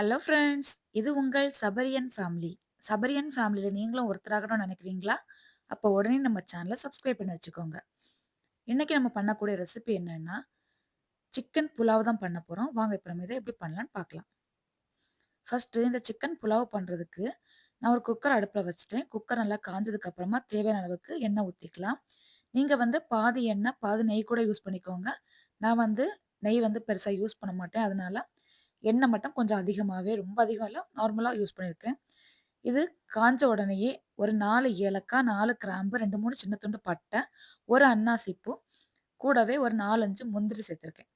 Hello friends! இது உங்கள் சபரியன் family. சபரியன் ஃபேமிலியில் நீங்களும் ஒருத்தராகணும்னு நினைக்கிறீங்களா அப்போ உடனே நம்ம சேனலை சப்ஸ்கிரைப் பண்ணி வச்சுக்கோங்க. இன்றைக்கி நம்ம பண்ணக்கூடிய ரெசிபி என்னென்னா சிக்கன் புலாவ் தான் பண்ண போகிறோம் வாங்க இப்போ நம்ம இதை எப்படி பண்ணலான்னு பார்க்கலாம். ஃபஸ்ட்டு இந்த சிக்கன் புலாவ் பண்ணுறதுக்கு நான் ஒரு குக்கர் அடுப்பில் வச்சுட்டேன். குக்கர் நல்லா காஞ்சதுக்கு அப்புறமா தேவையான அளவுக்கு எண்ணெய் ஊற்றிக்கலாம் நீங்கள் வந்து பாதி எண்ணெய், பாதி நெய் கூட யூஸ் பண்ணிக்கோங்க. நான் வந்து நெய் வந்து பெருசாக யூஸ் பண்ண மாட்டேன். அதனால எண்ணெய் மட்டும் கொஞ்சம் அதிகமாகவே ரொம்ப அதிகம் இல்லை நார்மலாக யூஸ் பண்ணியிருக்கேன். இது காஞ்ச உடனேயே ஒரு நாலு ஏலக்காய், நாலு கிராம்பு, 2, 3 சின்ன துண்டு பட்டை, 1 அன்னாசி கூடவே ஒரு 4, 5 முந்திரி சேர்த்துருக்கேன்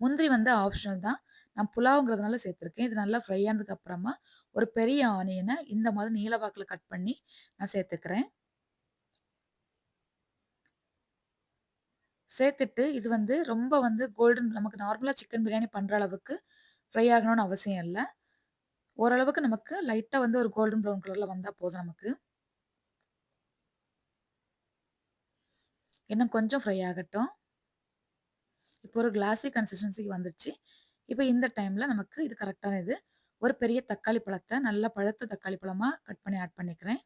முந்திரி வந்து ஆப்ஷனல் தான். நான் புலாவுங்கிறதுனால சேர்த்துருக்கேன் இது நல்லா ஃப்ரை ஆனதுக்கு அப்புறமா, ஒரு பெரிய ஆனியனை இந்த மாதிரி நீளவாக்கில் கட் பண்ணி நான் சேர்த்துக்கிறேன். சேர்த்துட்டு இது வந்து ரொம்ப வந்து கோல்டன் நமக்கு நார்மலாக சிக்கன் பிரியாணி பண்ணுற அளவுக்கு ஃப்ரை ஆகணும்னு அவசியம் இல்லை ஓரளவுக்கு நமக்கு லைட்டாக வந்து ஒரு கோல்டன் ப்ரௌன் கலரில் வந்தால் போதும் நமக்கு. இன்னும் கொஞ்சம் ஃப்ரை ஆகட்டும். இப்போ ஒரு கிளாஸி கன்சிஸ்டன்சிக்கு வந்துருச்சு. இப்போ இந்த டைமில் நமக்கு இது கரெக்டான இது. ஒரு பெரிய தக்காளி பழத்தை நல்லா பழுத்த தக்காளி பழமாக கட் பண்ணி ஆட் பண்ணிக்கிறேன்.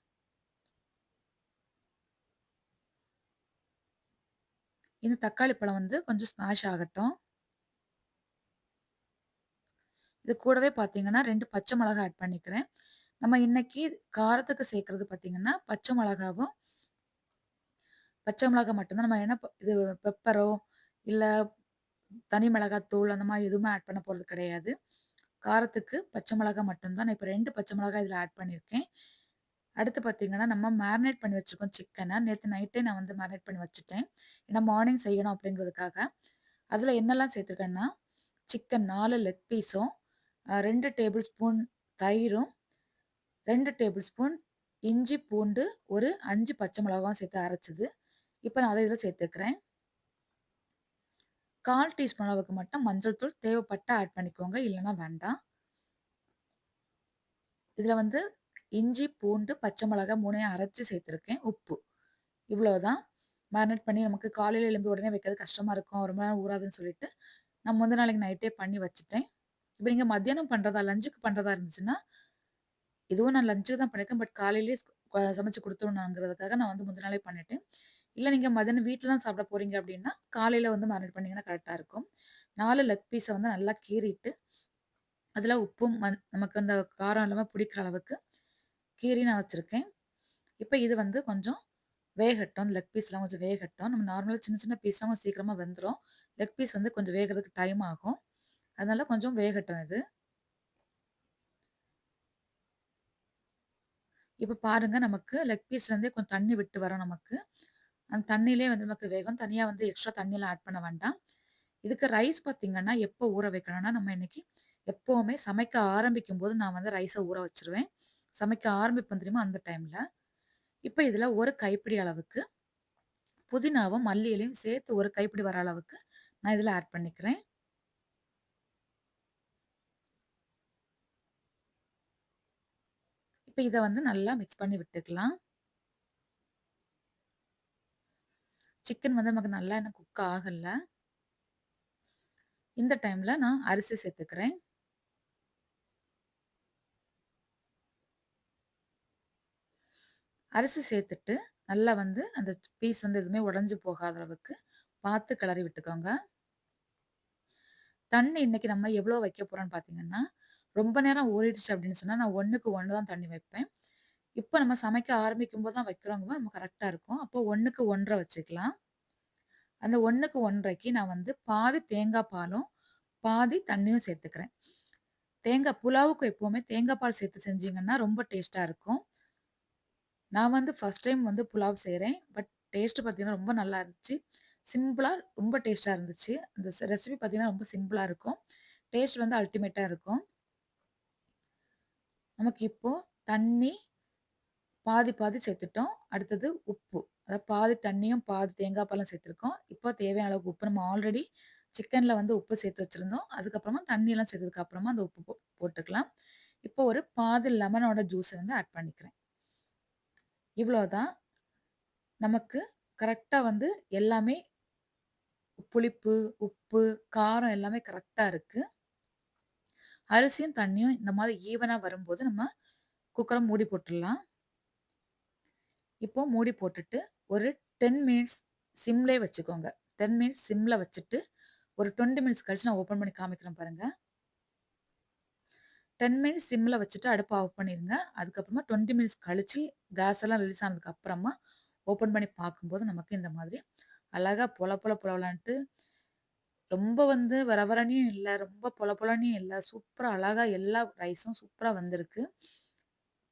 இந்த தக்காளி பழம் வந்து கொஞ்சம் ஸ்மாஷ் ஆகட்டும். இது கூடவே பார்த்தீங்கன்னா, ரெண்டு பச்சை மிளகா ஆட் பண்ணிக்கிறேன். நம்ம இன்னைக்கு காரத்துக்கு சேர்க்கறது பார்த்தீங்கன்னா, பச்சை மிளகாவும் பச்சை மிளகா மட்டும்தான் நம்ம என்ன இது பெப்பரோ, இல்லை தனி மிளகாத்தூள் அந்த மாதிரி எதுவுமே ஆட் பண்ண போகிறது கிடையாது. காரத்துக்கு பச்சை மிளகா மட்டும்தான் நான் இப்போ ரெண்டு பச்சை மிளகா இதில் ஆட் பண்ணியிருக்கேன். அடுத்து பார்த்தீங்கன்னா, நம்ம மேரினேட் பண்ணி வச்சுருக்கோம் சிக்கனை நேற்று நைட்டே நான் வந்து மேரினேட் பண்ணி வச்சுட்டேன். ஏன்னா மார்னிங் செய்யணும் அப்படிங்கிறதுக்காக. அதில் என்னெல்லாம் சேர்த்துருக்கேன்னா, சிக்கன் நாலு லெக் பீஸும், ரெண்டு டேபிள் ஸ்பூன் தயிரும், ரெண்டு டேபிள் ஸ்பூன் இஞ்சி, பூண்டு, ஒரு அஞ்சு பச்சை மிளகாவும் சேர்த்து அரைச்சது. இப்போ நான் அதை இதில் சேர்த்துக்கிறேன். 1/4 டீஸ்பூன் அளவுக்கு மட்டும் மஞ்சள் தூள் தேவைப்பட்டால் ஆட் பண்ணிக்கோங்க. இல்லைன்னா வேண்டாம். இதில் வந்து இஞ்சி, பூண்டு, பச்சை மிளகா மூணையும் அரைச்சி சேர்த்துருக்கேன். உப்பு. இவ்வளோதான். மேரினேட் பண்ணி நமக்கு காலையில் எலும்பி உடனே வைக்கிறது கஷ்டமாக இருக்கும். ரொம்ப நேரம் ஊறாதுன்னு சொல்லிட்டு, நான் முந்தின நாளைக்கு நைட்டே பண்ணி வச்சுட்டேன். இப்போ நீங்கள் மத்தியானம் பண்ணுறதா லஞ்சுக்கு பண்ணுறதா இருந்துச்சுன்னா, இதுவும் நான் லஞ்சுக்கு தான் பண்ணியிருக்கேன். பட் காலையிலேயே சமைச்சு கொடுத்துடணுங்கிறதுக்காக நான் வந்து முந்தின நாளே பண்ணிட்டேன். இல்லை நீங்கள் மதியானம் வீட்டில் தான் சாப்பிட போகிறீங்க அப்படின்னா, காலையில் வந்து மேரினேட் பண்ணிங்கன்னா கரெக்டாக இருக்கும். நாலு லெக் பீஸை வந்து நல்லா கீறிட்டு, அதில் உப்பும் நமக்கு அந்த காரம் எல்லாமே பிடிக்கிற அளவுக்கு கீறி நான் வச்சுருக்கேன் இப்போ இது வந்து கொஞ்சம் வேகட்டும். அந்த லெக் பீஸ்லாம் கொஞ்சம் வேகட்டும். நம்ம நார்மலாக சின்ன சின்ன பீஸா கொஞ்சம் சீக்கிரமாக வெந்துரும். லெக் பீஸ் வந்து கொஞ்சம் வேகறதுக்கு டைம் ஆகும். அதனால் கொஞ்சம் வேகட்டும் இது. இப்போ பாருங்கள் நமக்கு லெக் பீஸ்லேருந்தே கொஞ்சம் தண்ணி விட்டு வரும் நமக்கு. அந்த தண்ணியிலே வந்து நமக்கு வேகம் தனியாக வந்து எக்ஸ்ட்ரா தண்ணியெலாம் ஆட் பண்ண வேண்டாம். இதுக்கு ரைஸ் பார்த்திங்கன்னா எப்போ ஊற வைக்கணும்னா, நம்ம இன்னைக்கு எப்போவுமே சமைக்க ஆரம்பிக்கும்போது நான் வந்து ரைஸை ஊற வச்சுருவேன். சமைக்க ஆரம்பிப்போம் தெரியுமா? அந்த டைமில் இப்போ இதில் ஒரு கைப்பிடி அளவுக்கு புதினாவும், மல்லி இலையும் சேர்த்து ஒரு கைப்பிடி வர அளவுக்கு நான் இதில் ஆட் பண்ணிக்கிறேன். இப்போ இதை வந்து நல்லா மிக்ஸ் பண்ணி விட்டுக்கலாம். சிக்கன் வந்து நமக்கு நல்லா இன்னும் குக் ஆகல. இந்த டைமில் நான் அரிசி சேர்த்துக்கிறேன். அரிசி சேர்த்துட்டு, நல்லா வந்து அந்த பீஸ் வந்து எதுவுமே உடஞ்சி போகாத அளவுக்கு பார்த்து கிளறி விட்டுக்கோங்க. தண்ணி இன்னைக்கு நம்ம எவ்வளோ வைக்க போகிறோம்னு பார்த்தீங்கன்னா, ரொம்ப நேரம் ஊறிடுச்சு அப்படின்னு சொன்னால் நான் 1க்கு 1 தான் தண்ணி வைப்பேன். இப்போ நம்ம சமைக்க ஆரம்பிக்கும்போது தான் வைக்கிறோங்கும்போது நம்ம கரெக்டாக இருக்கும். அப்போ 1க்கு 1 1/2 வச்சுக்கலாம். அந்த 1க்கு 1 1/2க்கு நான் வந்து பாதி தேங்காய் பாலும், பாதி தண்ணியும் சேர்த்துக்கிறேன். தேங்காய் புலாவுக்கு எப்போவுமே தேங்காய் பால் சேர்த்து செஞ்சீங்கன்னா, ரொம்ப டேஸ்ட்டாக இருக்கும். நான் வந்து ஃபஸ்ட் டைம் வந்து புலாவ் செய்கிறேன் பட் டேஸ்ட்டு பார்த்தீங்கன்னா, ரொம்ப நல்லா இருந்துச்சு. சிம்பிளாக ரொம்ப டேஸ்ட்டாக இருந்துச்சு. அந்த ரெசிபி பார்த்தீங்கன்னா, ரொம்ப சிம்பிளாக இருக்கும். டேஸ்ட் வந்து அல்டிமேட்டாக இருக்கும். நமக்கு இப்போது தண்ணி பாதி பாதி சேர்த்துட்டோம். அடுத்தது உப்பு. அதாவது பாதி தண்ணியும், பாதி தேங்காய் பாலும் சேர்த்துருக்கோம். இப்போ தேவையான அளவுக்கு உப்பு நம்ம ஆல்ரெடி சிக்கனில் வந்து உப்பு சேர்த்து வச்சுருந்தோம் அதுக்கப்புறமா தண்ணியெல்லாம் சேர்த்ததுக்கப்புறமா அந்த உப்பு போ போட்டுக்கலாம். இப்போ ஒரு பாதி லெமனோட ஜூஸை வந்து ஆட் பண்ணிக்கிறேன். இவ்வளோதான். நமக்கு கரெக்டாக வந்து எல்லாமே புளிப்பு, உப்பு, காரம் எல்லாமே கரெக்டாக இருக்குது அரிசியும், தண்ணியும் இந்த மாதிரி ஈவனாக வரும்போது நம்ம குக்கரை மூடி போட்டுடலாம் இப்போ மூடி போட்டுட்டு ஒரு 10 மினிட்ஸ் சிம்லயே வச்சுக்கோங்க. 10 மினிட்ஸ் சிம்மில் வச்சுட்டு, ஒரு 20 மினிட்ஸ் கழிச்சு நான் ஓப்பன் பண்ணி காமிக்கிறேன் பாருங்கள் 10 மினிட்ஸ் சிம்மில் வச்சுட்டு அடுப்பை ஆஃப் பண்ணிருங்க. அதுக்கப்புறமா 20 மினிட்ஸ் கழிச்சு கேஸ் எல்லாம் ரிலீஸ் ஆனதுக்கு அப்புறமா ஓப்பன் பண்ணி பார்க்கும்போது நமக்கு இந்த மாதிரி அழகாக பொல பொல பொலன்ட்டு ரொம்ப வந்து வர வரன்னும் இல்லை ரொம்ப பொல பொலன்னும் இல்லை சூப்பராக அழகாக எல்லா ரைஸும் சூப்பராக வந்திருக்கு.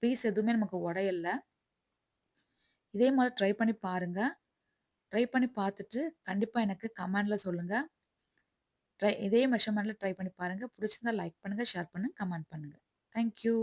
பீஸ் எதுவுமே நமக்கு உடையல. இதே மாதிரி ட்ரை பண்ணி பாருங்கள் ட்ரை பண்ணி பார்த்துட்டு கண்டிப்பாக எனக்கு கமெண்டில் சொல்லுங்கள் ட்ரை இதே மெஷர்மெண்ட்டில் ட்ரை பண்ணி பாருங்கள் பிடிச்சிருந்தா லைக் பண்ணுங்கள் ஷேர் பண்ணுங்கள் கமெண்ட் பண்ணுங்கள் தேங்க் யூ.